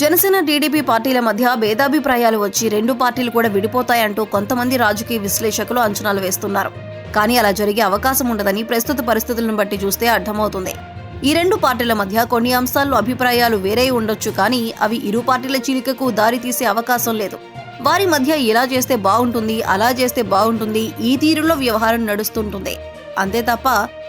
Janasena TDP పార్టీల మధ్య భేదాభిప్రాయాలు వచ్చి రెండు పార్టీలు కూడా విడిపోతాయంటూ కొంతమంది రాజకీయ విశ్లేషకులు అంచనాలు వేస్తున్నారు. కానీ అలా జరిగే అవకాశం ఉండదని ప్రస్తుత పరిస్థితులను బట్టి చూస్తే అర్థమవుతుంది. ఈ రెండు పార్టీల మధ్య కొన్ని అంశాల్లో అభిప్రాయాలు వేరే ఉండొచ్చు కానీ అవి ఇరు పార్టీల చీలికకు దారి తీసే అవకాశం లేదు. వారి మధ్య ఇలా చేస్తే బాగుంటుంది అలా చేస్తే బాగుంటుంది ఈ తీరులో వ్యవహారం నడుస్తుంటుంది. అంతే తప్ప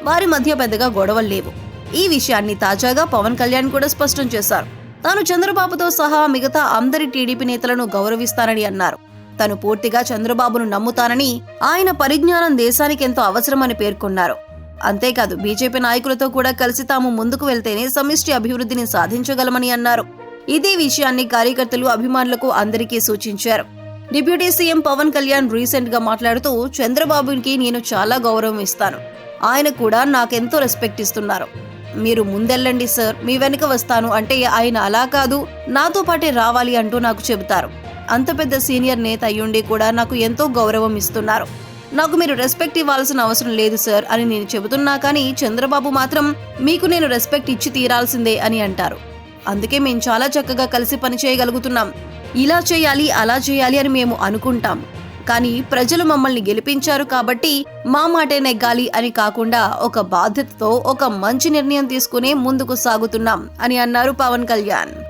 వారి మధ్య పెద్దగా గొడవలు లేవు. ఈ విషయాన్ని తాజాగా పవన్ కళ్యాణ్ కూడా స్పష్టం చేశారు. తాను చంద్రబాబుతో సహా మిగతా అందరి టీడీపీ నేతలను గౌరవిస్తానని అన్నారు. తను పూర్తిగా చంద్రబాబును నమ్ముతానని ఆయన పరిజ్ఞానం దేశానికి ఎంతో అవసరమని పేర్కొన్నారు. అంతేకాదు బీజేపీ నాయకులతో కూడా కలిసి తాము ముందుకు వెళ్తేనే సమిష్టి అభివృద్ధిని సాధించగలమని అన్నారు. ఇదే విషయాన్ని కార్యకర్తలు అభిమానులకు అందరికీ సూచించారు. డిప్యూటీ సీఎం పవన్ కళ్యాణ్ రీసెంట్గా మాట్లాడుతూ చంద్రబాబుకి నేను చాలా గౌరవం ఇస్తాను. ఆయన కూడా నాకెంతో రెస్పెక్ట్ ఇస్తున్నారు. మీరు ముందెళ్ళండి సార్ మీ వెనుక వస్తాను. అంటే ఆయన అలా కాదు. నాతో పాటే రావాలి అంటూ నాకు చెబుతారు. అంత పెద్ద సీనియర్ నేత అయ్యుండి కూడా నాకు ఎంతో గౌరవం ఇస్తున్నారు. నాకు మీరు రెస్పెక్ట్ ఇవ్వాల్సిన అవసరం లేదు సార్ అని నేను చెబుతున్నా కానీ చంద్రబాబు మాత్రం మీకు నేను రెస్పెక్ట్ ఇచ్చి తీరాల్సిందే అని అంటారు. అందుకే మేము చాలా చక్కగా కలిసి పనిచేయగలుగుతున్నాం ఇలా చేయాలి అలా చేయాలి అని మేము అనుకుంటాం. కానీ ప్రజలు మమ్మల్ని గెలిపించారు కాబట్టి మా మాటే నెగ్గాలి అని కాకుండా ఒక బాధ్యతతో ఒక మంచి నిర్ణయం తీసుకునే ముందుకు సాగుతున్నాం అని అన్నారు పవన్ కళ్యాణ్.